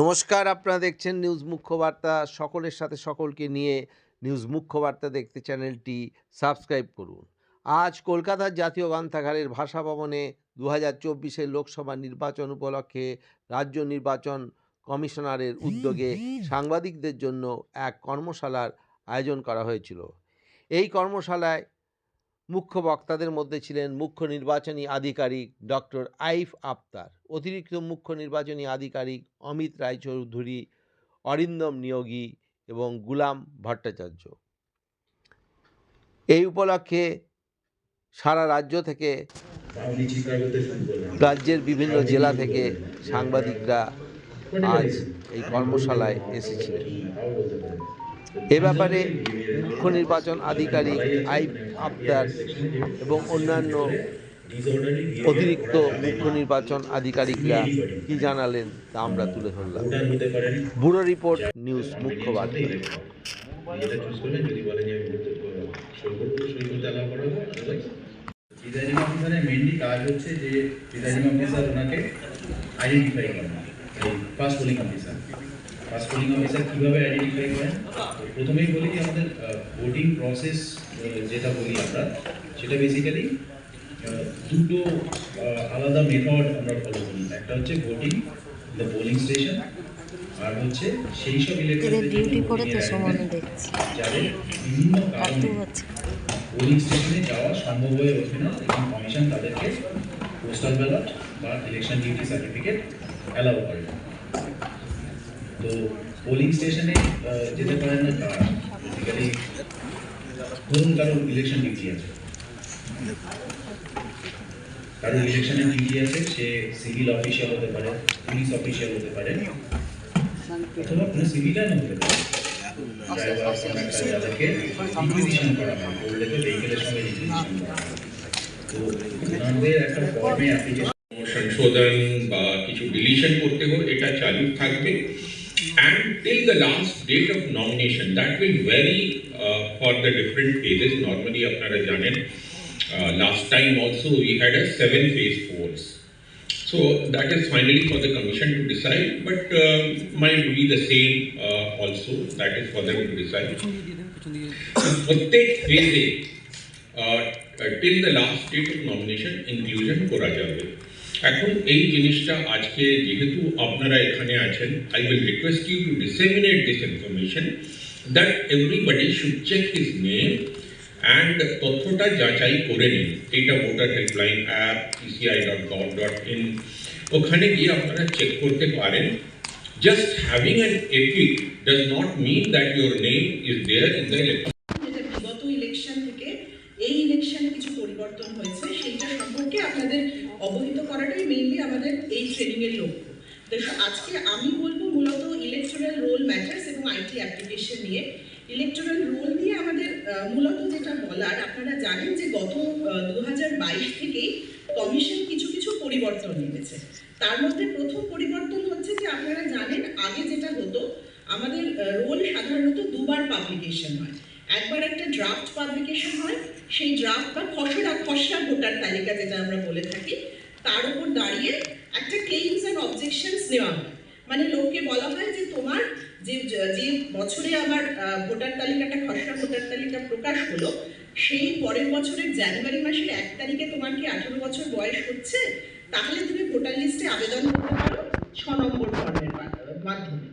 নমস্কার, আপনারা দেখছেন নিউজ মুখ্য বার্তা সকলের সাথে সকলকে নিয়ে নিউজ মুখ্য বার্তা দেখতে চ্যানেলটি সাবস্ক্রাইব করুন। আজ কলকাতার জাতীয় গ্রন্থাগারের ভাষা ভবনে দু হাজার চব্বিশের লোকসভা নির্বাচন উপলক্ষে রাজ্য নির্বাচন কমিশনারের উদ্যোগে সাংবাদিকদের জন্য এক কর্মশালার আয়োজন করা হয়েছিল। এই কর্মশালায় মুখ্য বক্তাদের মধ্যে ছিলেন মুখ্য নির্বাচনী আধিকারিক ডক্টর আইফ আফতার, অতিরিক্ত মুখ্য নির্বাচনী আধিকারিক অমিত রায়চৌধুরী, অরিন্দম নিয়োগী এবং গুলাম ভট্টাচার্য। এই উপলক্ষে সারা রাজ্য থেকে রাজ্যের বিভিন্ন জেলা থেকে সাংবাদিকরা আজ এই কর্মশালায় এসেছিলেন। এ ব্যাপারে মুখ্য নির্বাচন আধিকারিক আইফ আফতার এবং অন্যান্য অতিরিক্ত মুখ্য নির্বাচন আধিকারিকরা কি জানালেন তা আমরা তুলে ধরলাম। ব্যুরো রিপোর্ট নিউজ মুখ্য বার্তা যে পোলিং অফিসার কীভাবে আইডেন্টিফাই করেন তো প্রথমেই বলি যে আমাদের ভোটিং প্রসেস যেটা বলি আমরা সেটা বেসিক্যালি দুটো আলাদা মেথড আমরা ফলো করি একটা হচ্ছে ভোটিং দ্য পোলিং স্টেশন আর হচ্ছে সেই সব এদের ইলেকট্রন ডিউটি করে তো সমানে দেখছি। যাদের বিভিন্ন কারণে পোলিং স্টেশনে যাওয়া সম্ভব হয়ে ওঠে না এবং কমিশন তাদেরকে পোস্টাল ব্যালট বা ইলেকশন ডিউটি সার্টিফিকেট অ্যালাউ করে। তো পোলিং স্টেশনে যেতে পারেন বেসিক্যালি ধরুন কারও ইলেকশন ডিউটি আছে। কারও ইলেকশনের ডিউটি আছে, সে সিভিল অফিসিয়াল হতে পারে পুলিশ অফিসিয়াল হতে পারে। অথবা কোনো সিভিলিয়ানও হতে পারে। তো একটা সংশোধন বা কিছু ডিলিশন করতে হোক এটা চালু থাকবে। and till the last date of nomination. That will vary uh, for the different phases. Normally, apnara uh, last time also we had a seven phase force. So that is finally for the commission to decide, but uh, might be the same uh, also. That is for them to decide. प्रत्येक फेजे till the last date of nomination inclusion को राजा हुए এখন এই জিনিসটা আজকে যেহেতু আপনারা এখানে আছেন I will request you to disseminate this information that everybody should check his name and তথ্যটা যাচাই করে নিন। এইটা voter helpline app ECI dot gov dot in ওখানে গিয়ে আপনারা চেক করতে পারেন। An epic does not mean that your name is there in the electoral বিগত ইলেকশন এই ইলেকশনে কিছু পরিবর্তন হয়েছে, সেইটা সম্পর্কে আপনাদের অবহিত করাটাই মেইনলি আমাদের এই ট্রেনিং এর লক্ষ্য। তো আজকে আমি বলব মূলত ইলেকট্রাল রোল ম্যাটার্স এবং আইটি অ্যাপ্লিকেশন নিয়ে। ইলেকট্রাল রোল নিয়ে আমাদের মূলত যেটা বলার, আপনারা জানেন যে গত দু হাজার বাইশ থেকেই কমিশন কিছু কিছু পরিবর্তন এনেছে। তার মধ্যে প্রথম পরিবর্তন হচ্ছে যে আপনারা জানেন, আগে যেটা হতো, আমাদের রোল সাধারণত দুবার পাবলিকেশন হয়। একবার একটা ড্রাফট পাবলিকেশন হয়, সেই ড্রাফট বা খসড়া খসড়া ভোটার তালিকা যেটা আমরা বলে থাকি, তার উপর দাঁড়িয়ে একটা ক্লেইমস অ্যান্ড অবজেকশনস নেওয়া হয়। মানে লোককে বলা হয় যে তোমার যে যে বছরে আমার ভোটার তালিকাটা, খসড়া ভোটার তালিকা প্রকাশ হলো, সেই পরের বছরের জানুয়ারি মাসের এক তারিখে তোমার কি আঠেরো বছর বয়স হচ্ছে? তাহলে তুমি ভোটার লিস্টে আবেদন করতে পারো, ছ নম্বর ফর্মের মাধ্যমে।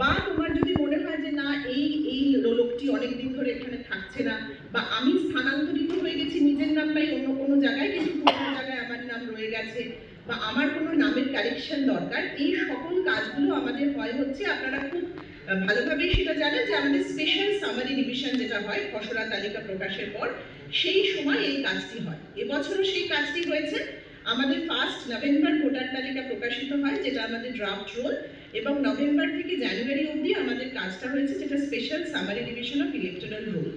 বা তোমার যদি মনে হয় যে না, এই এই লোকটি অনেকদিন ধরে এখানে থাকছে না, বা আমি স্থানান্তরিত হয়ে গেছি নিজের নাম নাই অন্য কোনো জায়গায়, কিন্তু কোনো জায়গায় আমার নাম রয়ে গেছে, বা আমার কোনো নামের কারেকশন দরকার, এই সকল কাজগুলো আমাদের হয় হচ্ছে, আপনারা খুব ভালোভাবেই সেটা জানেন যে আমাদের স্পেশাল সামারি ডিভিশন যেটা হয় খসড়া তালিকা প্রকাশের পর, সেই সময় এই কাজটি হয়। এবছরও সেই কাজটি হয়েছে। আমাদের ফার্স্ট নভেম্বর ভোটার তালিকা প্রকাশিত হয়, যেটা আমাদের ড্রাফট রোল এবং নভেম্বর থেকে জানুয়ারি অবধি আমাদের কাজটা হয়েছে, যেটা special summary division of electoral roll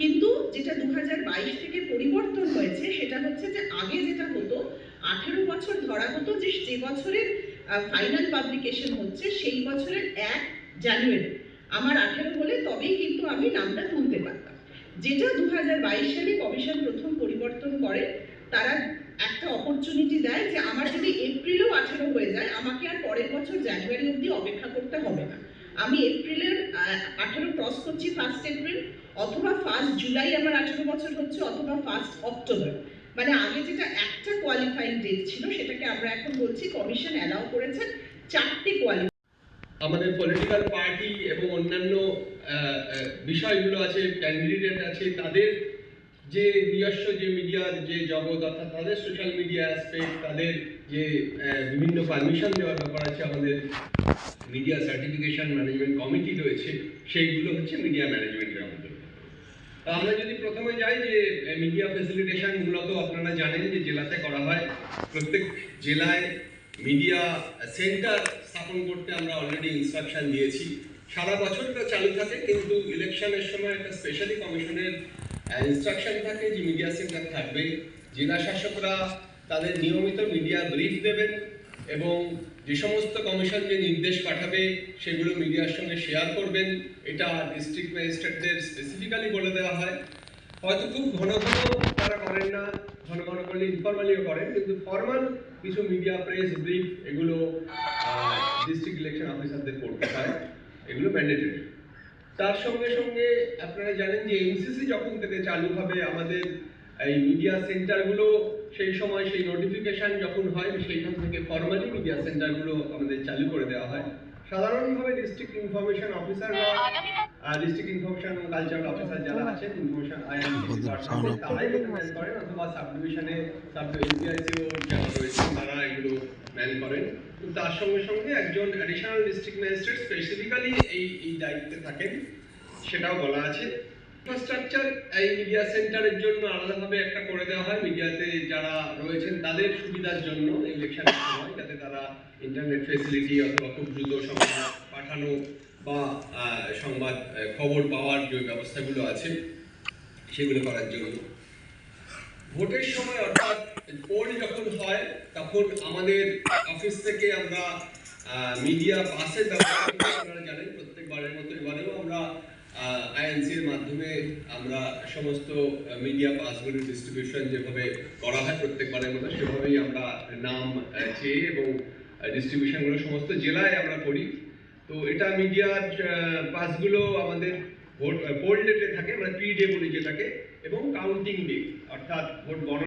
কিন্তু যেটা দু হাজার বাইশ থেকে পরিবর্তন হয়েছে, সেটা হচ্ছে যে আগে যেটা হতো, আঠেরো বছর ধরা হতো যে যে বছরের ফাইনাল পাবলিকেশন হচ্ছে, সেই বছরের এক জানুয়ারি আমার আঠেরো হলে তবেই কিন্তু আমি নামটা তুলতে পারতাম। যেটা দু হাজার বাইশ সালে কমিশন প্রথম পরিবর্তন করে, তারা অপরচুনিটি দেয় যে আমার যদি এপ্রিলেও আঠেরো হয়ে যায়, আমাকে আর পরের বছর জানুয়ারি অবধি অপেক্ষা করতে হবে না। আমি এপ্রিলের আঠারো ক্রস করছি ফার্স্ট এপ্রিল অথবা ফার্স্ট জুলাই আমার আঠারো বছর হচ্ছে, অথবা ফার্স্ট অক্টোবর মানে আগে যেটা একটা কোয়ালিফাইং ডেট ছিল, সেটাকে আমরা এখন বলছি কমিশন অ্যালাউ করেছেন চারটে কোয়ালিফাই আমাদের পলিটিক্যাল পার্টি এবং অন্যান্য বিষয়গুলো আছে ক্যান্ডিডেট আছে, তাদের যে নিজস্ব যে মিডিয়ার যে জগৎ, অর্থাৎ তাদের সোশ্যাল মিডিয়া অ্যাসপেক্ট তাদের যে বিভিন্ন পারমিশন দেওয়ার ব্যাপার আছে, আমাদের মিডিয়া সার্টিফিকেশন ম্যানেজমেন্ট কমিটি রয়েছে, সেইগুলো হচ্ছে মিডিয়া ম্যানেজমেন্টের আমাদের তা আমরা যদি প্রথমে যাই যে মিডিয়া ফেসিলিটেশন মূলত আপনারা জানেন যে জেলাতে করা হয়। প্রত্যেক জেলায় মিডিয়া সেন্টার স্থাপন করতে আমরা অলরেডি ইনস্ট্রাকশন দিয়েছি। সারা বছরটা চালু থাকে, কিন্তু ইলেকশনের সময় একটা স্পেশালি কমিশনের ইনস্ট্রাকশন থাকে, যে মিডিয়া সেন্টার থাকবে, জেলা শাসকরা তাদের নিয়মিত মিডিয়া ব্রিফ দেবেন এবং যে সমস্ত কমিশন যে নির্দেশ পাঠাবে, সেগুলো মিডিয়ার সঙ্গে শেয়ার করবেন। এটা ডিস্ট্রিক্ট ম্যাজিস্ট্রেটদের স্পেসিফিক্যালি বলে দেওয়া হয়। হয়তো খুব ঘন ঘন তারা করেন না, ঘন ঘন করলে ইনফরমালিও করেন, কিন্তু ফর্মাল কিছু মিডিয়া প্রেস ব্রিফ এগুলো ডিস্ট্রিক্ট ইলেকশন অফিসারদের করতে হয়। এগুলো ম্যান্ডেটরি তার সঙ্গে সঙ্গে আপনারা জানেন যে এমসিসি যখন থেকে চালু হবে আমাদের এই মিডিয়া সেন্টারগুলো সেই সময় সেই নোটিফিকেশন যখন হয়, সেইখান থেকে ফর্মালি মিডিয়া সেন্টারগুলো আমাদের চালু করে দেওয়া হয়। সাধারণভাবে ডিস্ট্রিক্ট ইনফরমেশন অফিসার বা ডিস্ট্রিক্ট ইনফরমেশন কালচারাল অফিসার যারা আছেন ইনফরমেশন তারাই ম্যানেজ করেন অথবা সাব ডিভিশনে সাব ইউপিআইসিও যারা রয়েছেন তারা এগুলো ম্যান করেন। কিন্তু তার সঙ্গে সঙ্গে একজন অ্যাডিশনাল ডিস্ট্রিক্ট ম্যাজিস্ট্রেট স্পেসিফিক্যালি এই এই দায়িত্বে থাকেন সেটাও বলা আছে। ইনফ্রাস্ট্রাকচার এই মিডিয়া সেন্টারের জন্য আলাদাভাবে একটা করে দেওয়া হয় মিডিয়াতে যারা রয়েছেন, তাদের সুবিধার জন্য ইলেকশনের সময় যাতে তারা ইন্টারনেট ফেসিলিটি অথবা খুব দ্রুত সংবাদ পাঠানো বা সংবাদ খবর পাওয়ার যে ব্যবস্থাগুলো আছে, সেগুলো করার জন্য ভোটের সময় অর্থাৎ পোল যখন হয়, তখন আমাদের অফিস থেকে আমরা মিডিয়া পাসের ব্যবস্থা। আপনারা জানেন, প্রত্যেকবারের মতো এবারেও আমরা আইএনসির মাধ্যমে আমরা সমস্ত মিডিয়া পাসগুলির ডিস্ট্রিবিউশন যেভাবে করা হয় প্রত্যেকবারের মতো, সেভাবেই আমরা নাম চেয়ে এবং ডিস্ট্রিবিউশনগুলো সমস্ত জেলায় আমরা করি। তো এটা মিডিয়ার পাসগুলো আমাদের ভোট পোল ডেটে থাকে আমরা প্রি ডে বলি যেটাকে, এবং কাউন্টিং ডে অর্থাৎ ভোট গণনা